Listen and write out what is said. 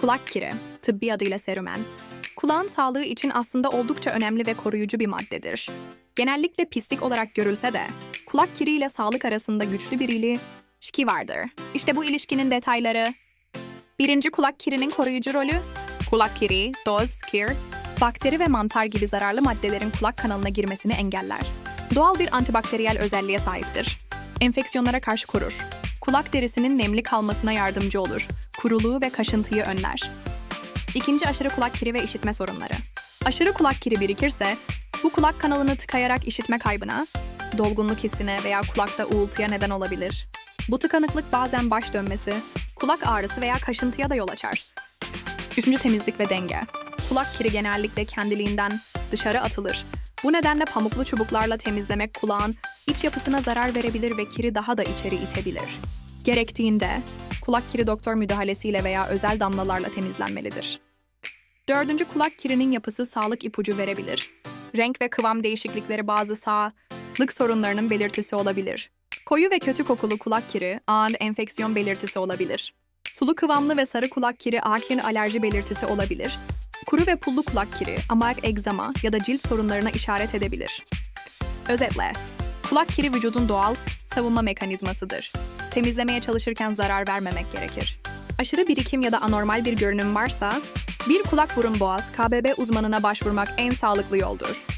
Kulak kiri, tıbbi adıyla serumen. Kulağın sağlığı için aslında oldukça önemli ve koruyucu bir maddedir. Genellikle pislik olarak görülse de, kulak kiri ile sağlık arasında güçlü bir ilişki vardır. İşte bu ilişkinin detayları. Birinci kulak kirinin koruyucu rolü, kulak kiri, doz, kir, bakteri ve mantar gibi zararlı maddelerin kulak kanalına girmesini engeller. Doğal bir antibakteriyel özelliğe sahiptir. Enfeksiyonlara karşı korur. Kulak derisinin nemli kalmasına yardımcı olur. Kuruluğu ve kaşıntıyı önler. İkinci aşırı kulak kiri ve işitme sorunları. Aşırı kulak kiri birikirse, bu kulak kanalını tıkayarak işitme kaybına, dolgunluk hissine veya kulakta uğultuya neden olabilir. Bu tıkanıklık bazen baş dönmesi, kulak ağrısı veya kaşıntıya da yol açar. Üçüncü temizlik ve denge. Kulak kiri genellikle kendiliğinden dışarı atılır. Bu nedenle pamuklu çubuklarla temizlemek kulağın iç yapısına zarar verebilir ve kiri daha da içeri itebilir. Gerektiğinde kulak kiri doktor müdahalesiyle veya özel damlalarla temizlenmelidir. Dördüncü kulak kirinin yapısı sağlık ipucu verebilir. Renk ve kıvam değişiklikleri bazı sağlık sorunlarının belirtisi olabilir. Koyu ve kötü kokulu kulak kiri ağır enfeksiyon belirtisi olabilir. Sulu kıvamlı ve sarı kulak kiri akin alerji belirtisi olabilir. Kuru ve pullu kulak kiri amak egzama ya da cilt sorunlarına işaret edebilir. Özetle, kulak kiri vücudun doğal savunma mekanizmasıdır. Temizlemeye çalışırken zarar vermemek gerekir. Aşırı birikim ya da anormal bir görünüm varsa, bir kulak burun boğaz KBB uzmanına başvurmak en sağlıklı yoldur.